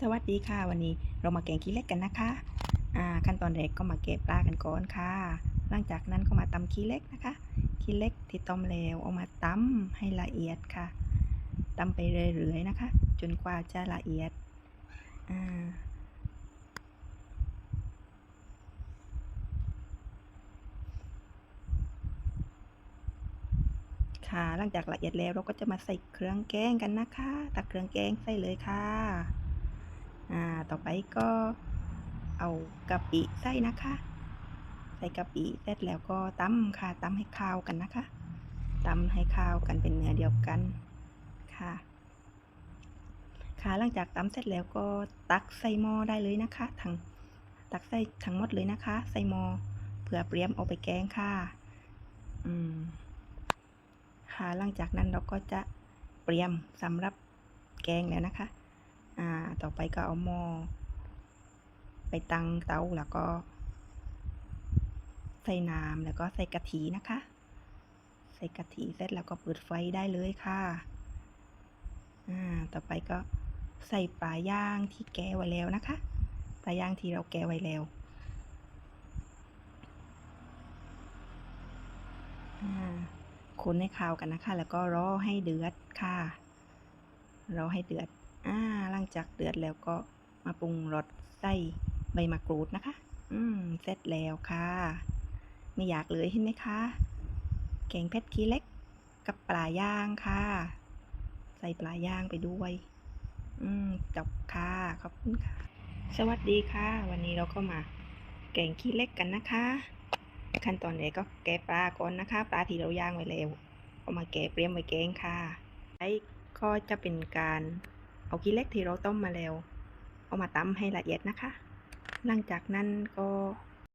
สวัสดีค่ะวันนี้เรามาแกงขี้เล็กกันนะคะอ่าขั้นตอนแรกก็มาเก็บปลากันก่อนค่ะ หลังจากนั้นก็มาตำขี้เล็กนะคะขี้เล็กที่ต้มแล้วเอามาตำให้ละเอียดค่ะตำไปเรื่อยๆนะคะ จนกว่าจะละเอียดอ่าค่ะหลังจากละเอียดแล้วเราก็จะมาใส่เครื่องแกงกันนะคะ ตักเครื่องแกงใส่เลยค่ะ อ่าต่อไปก็เอากะปิใส่นะคะ ใส่กะปิเสร็จแล้วก็ตำค่ะตำให้ข้าวกันนะคะตำให้ข้าวกันเป็นเนื้อเดียวกันค่ะ ค่ะหลังจากตำเสร็จแล้วก็ตักใส่หม้อได้เลยนะคะทั้งตักใส่ทั้งหมดเลยนะคะ ใส่หม้อเพื่อเตรียมเอาไปแกงค่ะอืมค่ะหลังจากนั้นเราก็จะเตรียมสำหรับแกงแล้วนะคะ อ่า ต่อไปก็เอาหม้อไปตั้งเตาแล้วก็ ใส่น้ำแล้วก็ใส่กะทินะคะ ใส่กะทิเสร็จแล้วก็เปิดไฟได้เลยค่ะ อ่า ต่อไปก็ใส่ปลาย่างที่แกะไว้แล้วนะคะ ปลาย่างที่เราแกะไว้แล้วอ่าคนให้ข้าวกันนะคะ แล้วก็รอให้เดือดค่ะ รอให้เดือด อ่าหลังจากเดือดแล้วก็มาปรุงรสใส่ใบมะกรูดนะคะ อืม เสร็จแล้วค่ะ ไม่อยากเลยเห็นไหมคะ แกงเผ็ดขี้เล็กกับปลาย่างค่ะ ใส่ปลาย่างไปด้วย อืม จบค่ะ ขอบคุณค่ะ สวัสดีค่ะ วันนี้เราก็มา แกงขี้เล็กกันนะคะ ขั้นตอนแรกก็แกะปลาก่อนนะคะ ปลาที่เราย่างไว้แล้ว เอามาแกะเตรียมไว้แกงค่ะไอ้ก็จะเป็นการ เอาขี้เล็กที่เราต้มมาแล้ว เอามาตำให้ละเอียดนะคะ หลังจากนั้นก็